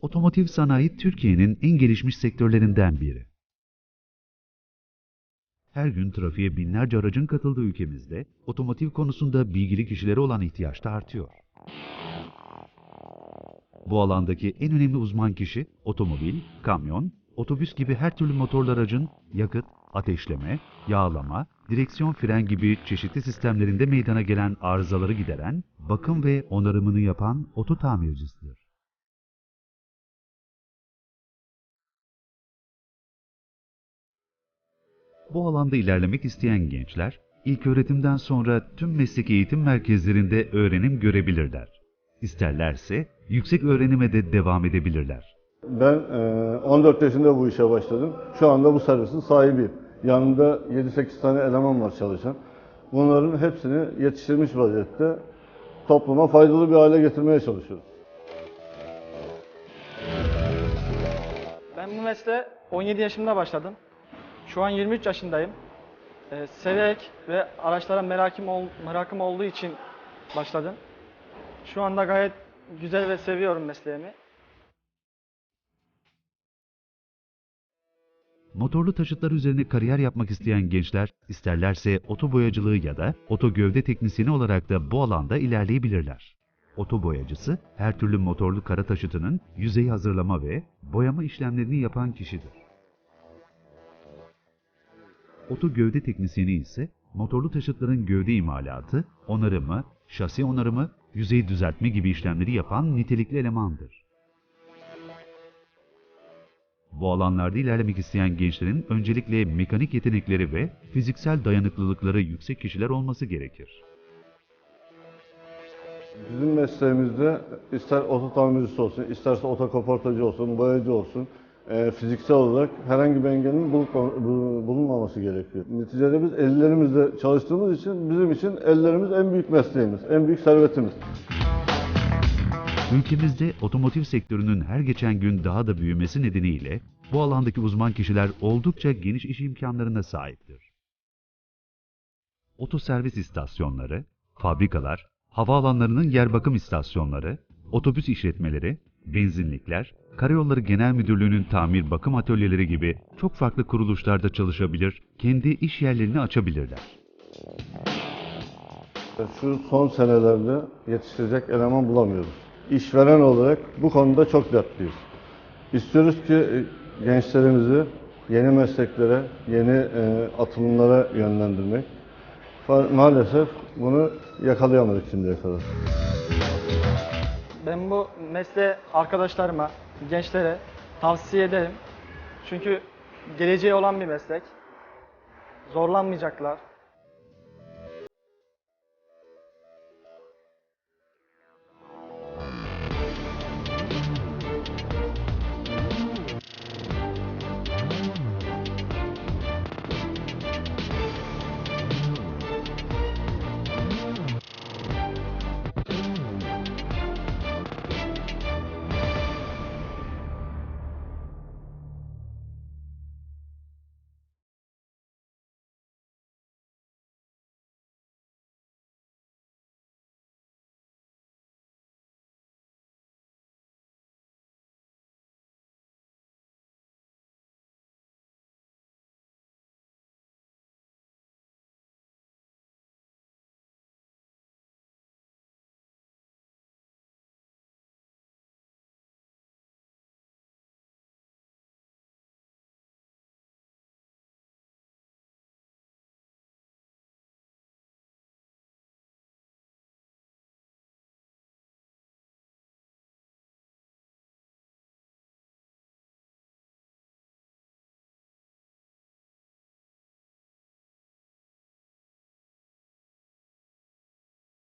Otomotiv sanayi Türkiye'nin en gelişmiş sektörlerinden biri. Her gün trafiğe binlerce aracın katıldığı ülkemizde otomotiv konusunda bilgili kişilere olan ihtiyaç da artıyor. Bu alandaki en önemli uzman kişi otomobil, kamyon, otobüs gibi her türlü motorlu aracın yakıt, ateşleme, yağlama, direksiyon fren gibi çeşitli sistemlerinde meydana gelen arızaları gideren, bakım ve onarımını yapan oto tamircisidir. Bu alanda ilerlemek isteyen gençler, ilk öğretimden sonra tüm meslek eğitim merkezlerinde öğrenim görebilirler. İsterlerse yüksek öğrenime de devam edebilirler. Ben e, 14 yaşında bu işe başladım. Şu anda bu servisin sahibiyim. Yanımda 7-8 tane eleman var çalışan. Bunların hepsini yetiştirmiş vaziyette topluma faydalı bir hale getirmeye çalışıyoruz. Ben bu mesleğe 17 yaşımda başladım. Şu an 23 yaşındayım. Ee, severek ve araçlara merakım, ol, merakım olduğu için başladım. Şu anda gayet güzel ve seviyorum mesleğimi. Motorlu taşıtlar üzerine kariyer yapmak isteyen gençler, isterlerse oto boyacılığı ya da oto gövde teknisyeni olarak da bu alanda ilerleyebilirler. Oto boyacısı, her türlü motorlu kara taşıtının yüzey hazırlama ve boyama işlemlerini yapan kişidir. Oto gövde teknisyeni ise motorlu taşıtların gövde imalatı, onarımı, şasi onarımı, yüzey düzeltme gibi işlemleri yapan nitelikli elemandır. Bu alanlarda ilerlemek isteyen gençlerin öncelikle mekanik yetenekleri ve fiziksel dayanıklılıkları yüksek kişiler olması gerekir. Bizim mesleğimizde ister oto tamircisi olsun, isterse otokoportacı olsun, boyacı olsun, e, fiziksel olarak herhangi bir engelin bulunma- bu- bulunmaması gerekiyor. Neticede biz ellerimizle çalıştığımız için bizim için ellerimiz en büyük mesleğimiz, en büyük servetimiz. Ülkemizde otomotiv sektörünün her geçen gün daha da büyümesi nedeniyle bu alandaki uzman kişiler oldukça geniş iş imkanlarına sahiptir. Otoservis istasyonları, fabrikalar, havaalanlarının yer bakım istasyonları, otobüs işletmeleri, benzinlikler, Karayolları Genel Müdürlüğü'nün tamir bakım atölyeleri gibi çok farklı kuruluşlarda çalışabilir, kendi iş yerlerini açabilirler. Şu son senelerde yetiştirecek eleman bulamıyoruz. İşveren olarak bu konuda çok dertliyiz. İstiyoruz ki e, gençlerimizi yeni mesleklere, yeni e, atılımlara yönlendirmek. Maalesef bunu yakalayamadık şimdiye kadar. Ben bu mesleği arkadaşlarıma, gençlere tavsiye ederim. Çünkü geleceği olan bir meslek. Zorlanmayacaklar.